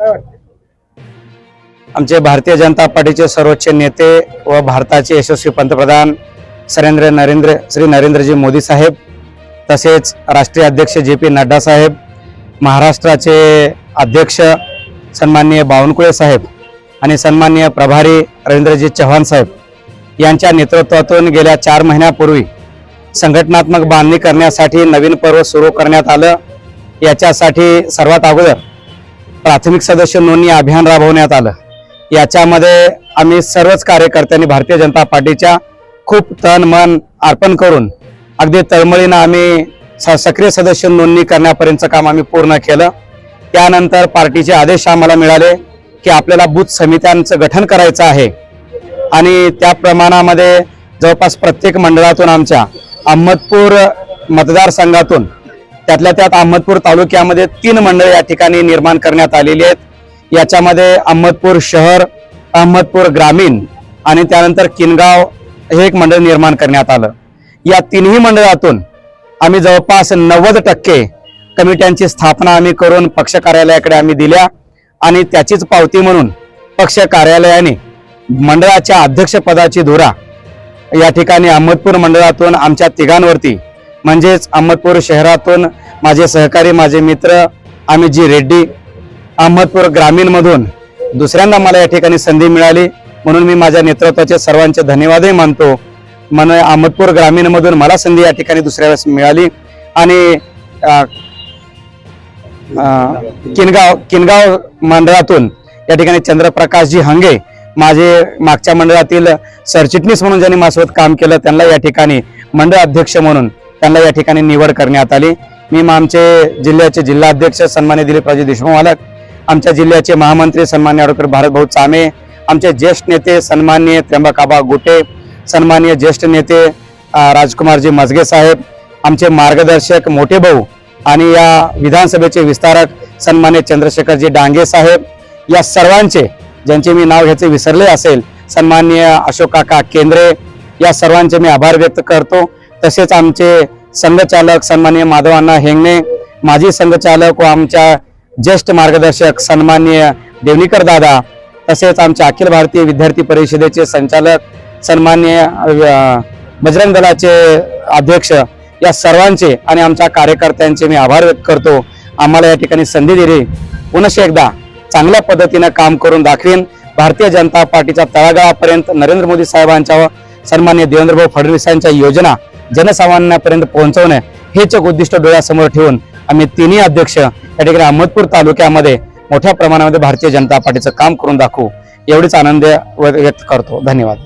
काय आमचे भारतीय जनता पार्टीचे सर्वोच्च नेते व भारताचे यशस्वी पंतप्रधान सरेंद्र नरेंद्र श्री नरेंद्रजी मोदी साहेब तसेच राष्ट्रीय अध्यक्ष जे पी नड्डा साहेब महाराष्ट्राचे अध्यक्ष सन्माननीय बावनकुळे साहेब आणि सन्माननीय प्रभारी रवींद्रजी चव्हाण साहेब यांच्या नेतृत्वातून गेल्या चार महिन्यापूर्वी संघटनात्मक बांधणी करण्यासाठी नवीन पर्व सुरू करण्यात आलं. याच्यासाठी सर्वात अगोदर प्राथमिक सदस्य नोंदणी अभियान राबवण्यात आलं. याच्यामध्ये आम्ही सर्वच कार्यकर्त्यांनी भारतीय जनता पार्टीच्या खूप तन मन अर्पण करून अगदी तळमळीनं आम्ही स- सक्रिय सदस्य नोंदणी करण्यापर्यंतचं काम आम्ही पूर्ण केलं. त्यानंतर पार्टीचे आदेश आम्हाला मिळाले की आपल्याला बूथ समित्यांचं गठन करायचं आहे. आणि त्या प्रमाणामध्ये जवळपास प्रत्येक मंडळातून आमच्या अहमदपूर मतदारसंघातून त्यातल्या त्यात अहमदपूर तालुक्यामध्ये तीन मंडळ या ठिकाणी निर्माण करण्यात आलेली आहेत. याच्यामध्ये अहमदपूर शहर अहमदपूर ग्रामीण आणि त्यानंतर किनगाव हे एक मंडळ निर्माण करण्यात आलं. या तिन्ही मंडळातून आम्ही जवळपास नव्वद टक्के कमिट्यांची स्थापना आम्ही करून पक्ष कार्यालयाकडे आम्ही दिल्या आणि त्याचीच पावती म्हणून पक्ष कार्यालयाने मंडळाच्या अध्यक्षपदाची धुरा या ठिकाणी अहमदपूर मंडळातून आमच्या तिघांवरती म्हणजेच अहमदपूर शहरातून माझे सहकारी माझे मित्र आम्ही जी रेड्डी अहमदपूर ग्रामीणमधून दुसऱ्यांदा मला या ठिकाणी संधी मिळाली. म्हणून मी माझ्या नेतृत्वाचे सर्वांचे धन्यवादही मानतो. मन अहमदपूर ग्रामीणमधून मला संधी या ठिकाणी दुसऱ्या वेळेस मिळाली. आणि किनगाव किनगाव मंडळातून या ठिकाणी चंद्रप्रकाशजी हंगे माझे मागच्या मंडळातील सरचिटणीस म्हणून ज्यांनी माझ्यासोबत काम केलं त्यांना या ठिकाणी मंडळ अध्यक्ष म्हणून त्यांना या ठिकाणी निवड करण्यात आली. मी मग आमचे जिल्ह्याचे जिल्हाध्यक्ष सन्मान्य दिलीपराजे देशमुख मालक आमच्या जिल्ह्याचे महामंत्री सन्मान्य डॉक्टर भारतभाऊ चामे आमचे ज्येष्ठ नेते सन्मान्य त्र्यंबकाबा गोटे सन्मान्य ज्येष्ठ नेते राजकुमारजी मजगे साहेब आमचे मार्गदर्शक मोठे भाऊ आणि या विधानसभेचे विस्तारक सन्मान्य चंद्रशेखरजी डांगे साहेब या सर्वांचे ज्यांचे मी नाव घ्यायचे विसरले असेल सन्मान्य अशोक काका केंद्रे या सर्वांचे मी आभार व्यक्त करतो. तसेच आमचे संघचालक सन्मान्य माधवांना हेंगणे माजी संघचालक व आमच्या ज्येष्ठ मार्गदर्शक सन्मान्य देवनीकर दादा तसेच आमच्या अखिल भारतीय विद्यार्थी परिषदेचे संचालक सन्मान्य बजरंग दलाचे अध्यक्ष या सर्वांचे आणि आमच्या कार्यकर्त्यांचे मी आभार व्यक्त करतो. आम्हाला या ठिकाणी संधी दिली. पुनश्च एकदा चांगल्या पद्धतीनं काम करून दाखवीन. भारतीय जनता पार्टीच्या तळागाळापर्यंत नरेंद्र मोदी साहेबांच्या सन्मान्य देवेंद्रभाऊ फडणवीसांच्या योजना जनसामान्यांपर्यंत पोहोचवणे हेच एक उद्दिष्ट डोळ्यासमोर ठेवून आम्ही तिन्ही अध्यक्ष या ठिकाणी अहमदपूर तालुक्यामध्ये मोठ्या प्रमाणामध्ये भारतीय जनता पार्टीचं काम करून दाखवू. एवढीच आनंद व्यक्त करतो. धन्यवाद.